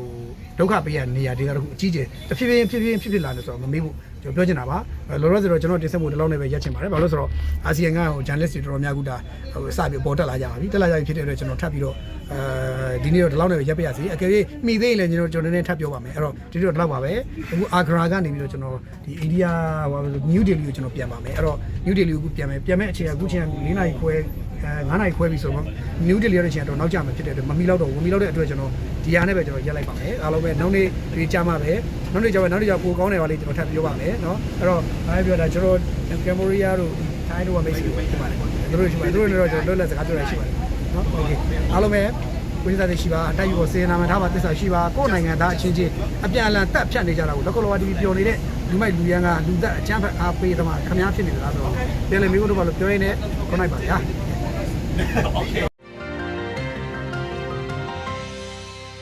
S1: ဒုက္ခပေးရနေရာတွေကတခုအကြီးကျယ်တဖြည်းဖြည်းဖြည်းဖြည်းဖြစ်ဖြစ်လာနေဆိုတော့မမေ့ဘူး ကျွန်တော်ပြောချင်တာပါလောလောဆယ်တော့ကျွန်တော်တင်ဆက်မှုဒီလောက်နဲ့ပဲရက်ချင်ပါတယ်ဘာလို့လဲဆိုတော့အာဆီယံကဟို journalist တွေတော်တော်များကူတာဟိုစပြီးပေါ်တက်လာကြပါပြီတက်လာကြပြီဖြစ်တဲ့အတွက်ကျွန်တော်ထပ်ပြီးတော့အဲဒီနေ့တော့ဒီလောက်နဲ့ပဲရက်ပြရစီအကယ်၍မိသေးရင်လည်းကျွန်တော်ကျွန်တော်နည်းနည်းထပ်ပြောပါမယ်အဲ့တော့ဒီနေ့တော့ဒီလောက်ပါပဲအခုအာဂရာကနေပြီးတော့ကျွန်တော်ဒီအိန္ဒိယဟိုနယူးဒေလီကိုကျွန်တော်ပြန်ပါမယ်အဲ့တော့နယူးဒေလီကိုပြန်မယ်ပြန်မဲ့အချိန်ကအခုချိန်က၄နာရီခွဲ အဲ9နာရီခွဲပြီဆိုတော့နယူးဒေလီရတဲ့ချိန်ကတော့နောက်ကျမှဖြစ်တဲ့အတွက်မမီလောက်တော့ဘူးမမီလောက်တဲ့အတွက်ကျွန်တော်ဒီဟာနဲ့ပဲကျွန်တော်ရက်လိုက်ပါမယ်အားလုံးပဲနောက်နေ့ဒီကြာမှပဲနောက်နေ့ကြာပဲနောက်နေ့ကြာပိုကောင်းတယ်ပါလေကျွန်တော်ထပ်ပြောပါမယ်เนาะအဲ့တော့အားပြောတာကျွန်တော်ကမ်ဘောဒီးယားတို့ထိုင်းတို့ကမိတ်ဆွေဖြစ်ပါတယ်တို့တို့ရှိပါတယ်တို့တို့တော့ကျွန်တော်လွတ်လပ်စကားပြောရရှိပါတယ်เนาะโอเคအားလုံးပဲကိုယ်စားတွေရှိပါအတိုက်ယူစေနာမထားပါတစ္ဆာရှိပါကိုယ့်နိုင်ငံသားအချင်းချင်းအပြန်အလှန်တက်ဖြတ်နေကြတာကိုလက်ကလောဝတီပျော်နေတဲ့လူမိုက်လူရန်ကလူသက်အချမ်းဖက်အားပေးသမားခမားဖြစ်နေကြတာဆိုတော့ပြန်လေမိဖို့တို့ဘာလို့ပြောရင်းနဲ့ခေါင်းလိုက်ပါဗျာ โอเค